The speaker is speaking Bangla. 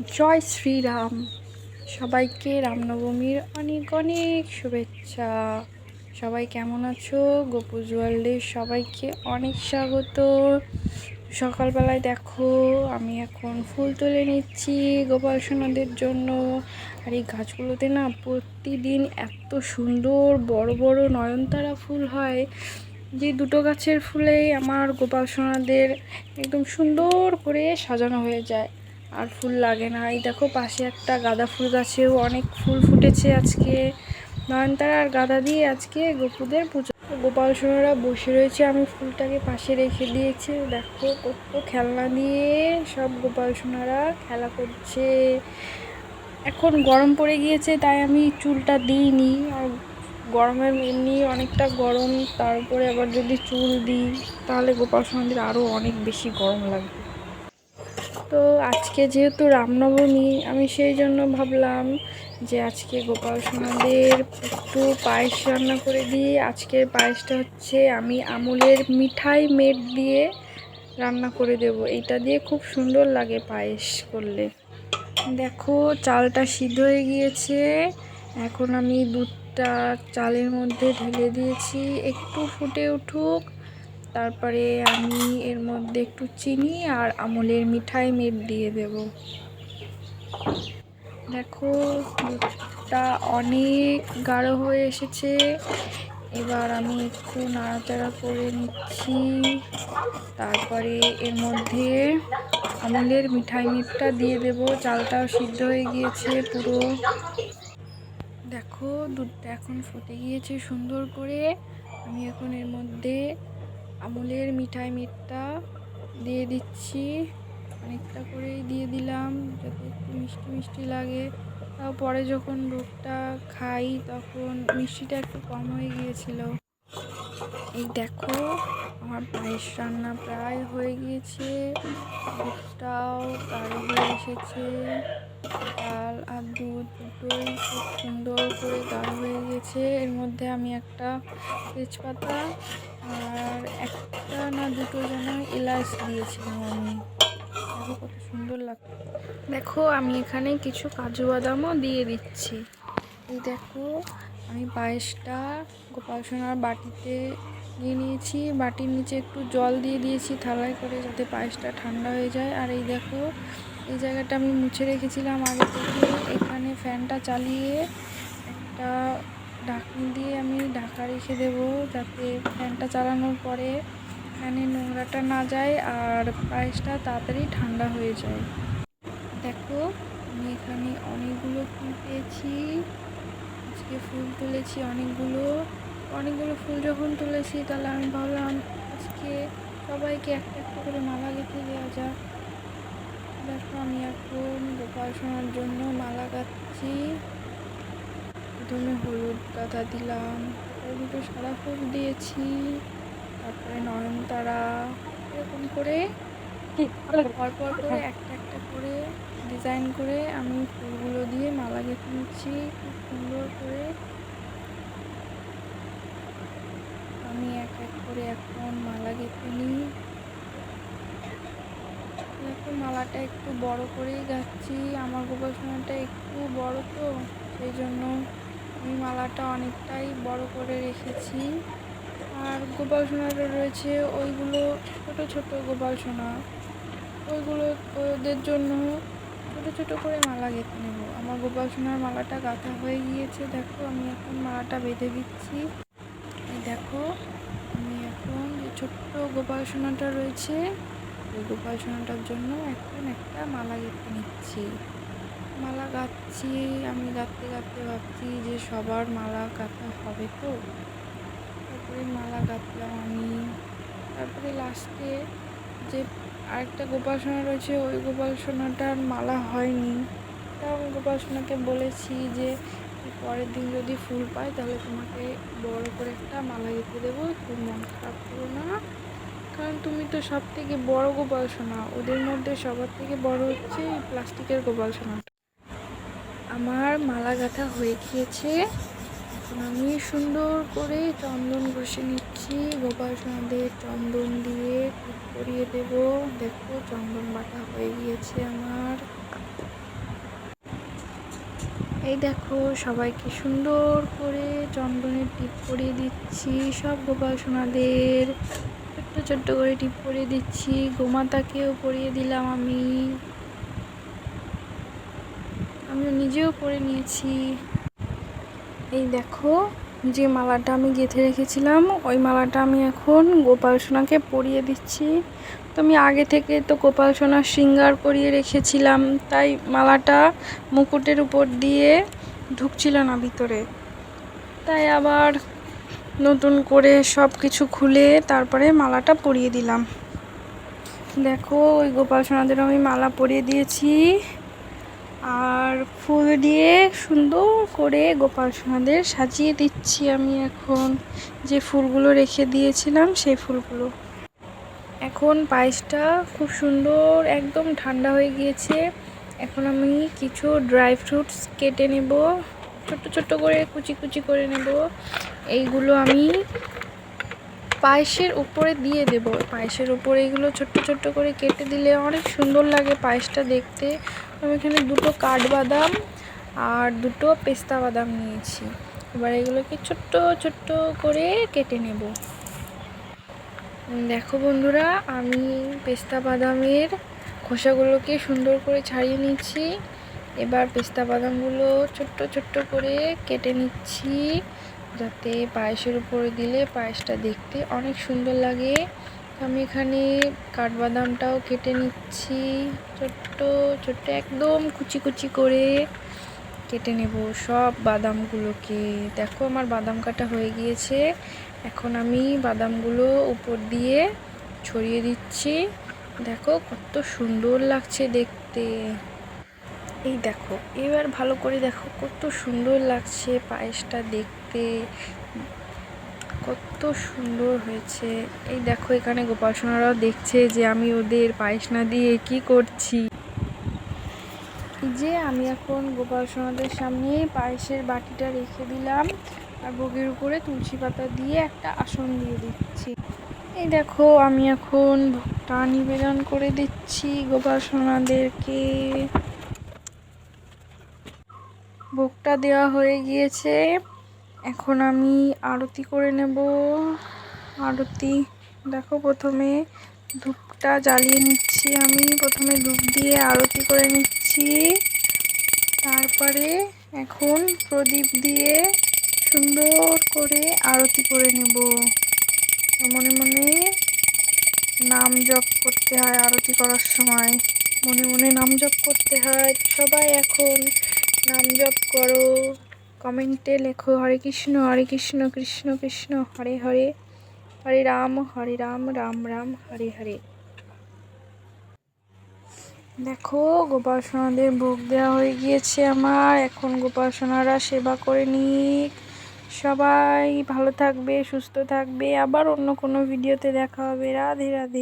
জয় শ্রীরাম। সবাইকে রামনবমীর অনেক অনেক শুভেচ্ছা। সবাই কেমন আছো? গোপু জুয়েলার্সের সবাইকে অনেক স্বাগত। সকালবেলায় দেখো, আমি এখন ফুল তুলে নিচ্ছি গোপাল সোনাদের জন্য। আর এই গাছগুলোতে না প্রতিদিন এত সুন্দর বড় বড় নয়নতারা ফুল হয়। যে দুটো গাছের ফুলেই আমার গোপাল সোনাদের একদম সুন্দর করে সাজানো হয়ে যায়। আর ফুল লাগে না। এই দেখো পাশে একটা গাঁদা ফুল গাছেও অনেক ফুল ফুটেছে আজকে। নয়নতারা আর গাঁদা দিয়ে আজকে গোপুদের পুজো। গোপাল সোনারা বসে রয়েছে, আমি ফুলটাকে পাশে রেখে দিয়েছি। দেখো কত খেলনা দিয়ে সব গোপাল সোনারা খেলা করছে। এখন গরম পড়ে গিয়েছে, তাই আমি চুলটা দিইনি। আর গরমের এমনি অনেকটা গরম, তারপরে আবার যদি চুল দিই, তাহলে গোপাল সোনাদের আরও অনেক বেশি গরম লাগবে। তো আজকে যেহেতু রামনবমী, আমি সেই জন্য ভাবলাম যে আজকে গোপাল সোনাদের একটু পায়েস রান্না করে দিই। আজকের পায়েসটা হচ্ছে আমি আমুলের মিঠাই মেট দিয়ে রান্না করে দেব। এইটা দিয়ে খুব সুন্দর লাগে পায়েস করলে। দেখো, চালটা সিদ্ধ হয়ে গিয়েছে। এখন আমি দুধটা চালের মধ্যে ঢেলে দিয়েছি। একটু ফুটে উঠুক। তারপরে আমি এর মধ্যে একটু চিনি আর আমলের মিঠাই মেট দিয়ে দেব। দেখো, দুধটা অনেক গাঢ় হয়ে এসেছে। এবার আমি একটু নাড়াচাড়া করে নিচ্ছি। তারপরে এর মধ্যে আমলের মিঠাই মিটটা দিয়ে দেব। চালটাও সিদ্ধ হয়ে গিয়েছে পুরো। দেখো, দুধটা এখন ফুটে গিয়েছে সুন্দর করে। আমি এখন এর মধ্যে আমুলের মিঠাই মিটটা দিয়ে দিচ্ছি। অনেকটা করেই দিয়ে দিলাম, যাতে একটু মিষ্টি মিষ্টি লাগে। তাও পরে যখন দুধটা খাই তখন মিষ্টিটা একটু কম হয়ে গিয়েছিল। এই দেখো, আমার পায়েস রান্না প্রায় হয়ে গিয়েছে। দুধটাও গাঢ় হয়ে এসেছে। চাল আর দুধ দুটোই খুব সুন্দর করে গাঢ় হয়ে গেছে। এর মধ্যে আমি একটা তেজপাতা আর একটা না দুটো যেন এলাচ দিয়েছিলাম আমি। দেখো কত সুন্দর লাগছে। দেখো, আমি এখানে কিছু কাজু বাদামও দিয়ে দিচ্ছি। এই দেখো, আমি পায়েসটা গোপাল সোনার বাটিতে নিয়ে নিয়েছি। বাটির নিচে একটু জল দিয়ে দিয়েছি, থালায় করে যাতে পায়েসটা ঠান্ডা হয়ে যায়। আর এই দেখো এই জায়গাটা আমি মুছে রেখেছিলাম আগে থেকে। এখানে ফ্যানটা চালিয়ে একটা ঢাকনি দিয়ে আমি ঢাকা রেখে দেব যাতে ফ্যানটা চালানোর পরে ফ্যানে নোংরাটা না যায় আর পায়েসটা তাড়াতাড়ি ঠান্ডা হয়ে যায়। দেখো, আমি এখানে অনেকগুলো ফুল পেয়েছি। আজকে ফুল তুলেছি অনেকগুলো। অনেকগুলো ফুল যখন তুলেছি তাহলে আমি ভাবলাম আজকে সবাইকে একটা একটা করে মালা গেঁথে দেওয়া যাক। দেখো, আমি এখন গোপাল সোনার জন্য মালা গাচ্ছি। প্রথমে হলুদ গাঁদা দিলাম তারপরে দুটো সাদা ফুল দিয়েছি, তারপরে নয়নতারা, এরকম করে। পরপর করে একটা একটা করে ডিজাইন করে আমি ফুলগুলো দিয়ে মালা গেঁথে নিচ্ছি, খুব সুন্দর করে। আমি এক এক করে এখন মালা গেঁথে নিই। মালাটা একটু বড় করেই গাচ্ছি আমার গোপাল সোনাটা একটু বড় তো, সেই জন্য আমি মালাটা অনেকটাই বড় করে রেখেছি। আর গোপাল সোনাটা রয়েছে ওইগুলো ছোট ছোট গোপাল সোনা ওইগুলো ওদের জন্য ছোট ছোট করে মালা গেঁথে নেব। আমার গোপাল সোনার মালাটা গাঁথা হয়ে গিয়েছে। দেখো, আমি এখন মালাটা বেঁধে দিচ্ছি। দেখো, আমি এখন যে ছোট্ট গোপাল সোনাটা রয়েছে ওই গোপাল সোনাটার জন্য এখন একটা মালা গেঁথে নিচ্ছি। মালা গাচ্ছি আমি গাঁথতে গাঁথতে ভাবছি যে সবার মালা গাঁথা হবে তো। তারপরে মালা গাঁথলাম আমি। তারপরে লাস্টে যে আরেকটা গোপাল সোনা রয়েছে, ওই গোপাল সোনাটার মালা হয়নি। তাও আমি গোপাল সোনাকে বলেছি যে পরের দিন যদি ফুল পাই তাহলে তোমাকে বড় করে একটা মালা গেঁথে দেবো। খুব মন খারাপ করো না। কারণ তুমি তো সব থেকে বড় গোপাল সোনা। ওদের মধ্যে সবার থেকে বড় হচ্ছে এই প্লাস্টিকের গোপাল সোনাটা আমার মালা গাঁথা হয়ে গিয়েছে। আমি সুন্দর করে চন্দন ঘষে নিচ্ছি। গোপাল সোনাদের চন্দন দিয়ে করিয়ে দেব। দেখো চন্দন বাটা হয়ে গিয়েছে আমার। এই দেখো সবাইকে সুন্দর করে চন্দনের টিপ করিয়ে দিচ্ছি সব গোপাল সোনাদের। ছোট্ট ছোট্ট করে টিপ পরিয়ে দিচ্ছি। গোমাতাকেও পরিয়ে দিলাম আমি। আমি নিজেও পরে নিয়েছি। এই দেখো, যে মালাটা আমি গেঁথে রেখেছিলাম, ওই মালাটা আমি এখন গোপাল সোনাকে পরিয়ে দিচ্ছি। তো আমি আগে থেকে তো গোপাল সোনার শৃঙ্গার করিয়ে রেখেছিলাম, তাই মালাটা মুকুটের উপর দিয়ে ঢুকছিল না ভিতরে। তাই আবার নতুন করে সব কিছু খুলে তারপরে মালাটা পরিয়ে দিলাম। দেখো, ওই গোপাল সোনাদের আমি মালা পরিয়ে দিয়েছি। আর ফুল দিয়ে সুন্দর করে গোপাল সোনাদের সাজিয়ে দিচ্ছি আমি এখন। যে ফুলগুলো রেখে দিয়েছিলাম, সেই ফুলগুলো। এখন পায়েসটা খুব সুন্দর, একদম ঠান্ডা হয়ে গিয়েছে। এখন আমি কিছু ড্রাই ফ্রুটস কেটে নেব। ছোট্ট ছোট্ট করে কুচি কুচি করে নেব। এইগুলো আমি পায়েসের উপরে দিয়ে দেব। পায়েসের উপরে এগুলো ছোট্ট ছোট্ট করে কেটে দিলে অনেক সুন্দর লাগে পায়েসটা দেখতে। আমি এখানে দুটো কাঠবাদাম আর দুটো পেস্তা বাদাম নিয়েছি। এবার এগুলোকে ছোট্ট ছোট্ট করে কেটে নেব। দেখো বন্ধুরা, আমি পেস্তা বাদামের খোসাগুলোকে সুন্দর করে ছাড়িয়ে নিচ্ছি। এবার পেস্তা বাদামগুলো ছোট্ট ছোট্ট করে কেটে নিচ্ছি, যাতে পায়েসের উপরে দিলে পায়েসটা দেখতে অনেক সুন্দর লাগে। আমি এখানে কাঠবাদামটাও কেটে নিচ্ছি, ছোট্ট ছোট্ট একদম কুচি কুচি করে কেটে নেব সব বাদামগুলোকে। দেখো আমার বাদাম কাটা হয়ে গিয়েছে, এখন আমি বাদামগুলো উপর দিয়ে ছড়িয়ে দিচ্ছি। দেখো কত সুন্দর লাগছে দেখতে। এই দেখো, এবার ভালো করে দেখো কত সুন্দর লাগছে পায়েসটা দেখতে। কত সুন্দর হয়েছে। এই দেখো, এখানে গোপাল সোনারাও দেখছে যে আমি ওদের পায়েস না দিয়ে কি করছি। যে আমি এখন গোপাল সোনাদের সামনে পায়েসের বাটিটা রেখে দিলাম আর ভোগের উপরে তুলসী পাতা দিয়ে একটা আসন দিয়ে দিচ্ছি। এই দেখো, আমি এখন ভোগটা নিবেদন করে দিচ্ছি গোপাল সোনাদেরকে ভোগটা দেওয়া হয়ে গিয়েছে। এখন আমি আরতি করে নেব। আরতি, দেখো প্রথমে ধূপটা জ্বালিয়ে নিচ্ছি আমি। প্রথমে ধূপ দিয়ে আরতি করে নিচ্ছি। তারপরে এখন প্রদীপ দিয়ে সুন্দর করে আরতি করে নেব। মনে মনে নাম জপ করতে হয় আরতি করার সময়। মনে মনে নাম জপ করতে হয়। সবাই এখন নাম জপ করো। কমেন্টে লেখো, হরে কৃষ্ণ হরে কৃষ্ণ কৃষ্ণ কৃষ্ণ, হরে হরে হরে রাম হরে রাম রাম রাম, হরে হরে। দেখো, গোপাল সোনাদের ভোগ দেওয়া হয়ে গিয়েছে আমার। এখন গোপাল সোনারা সেবা করে নিক। সবাই ভালো থাকবে, সুস্থ থাকবে। আবার অন্য কোনো ভিডিওতে দেখা হবে। রাধে রাধে।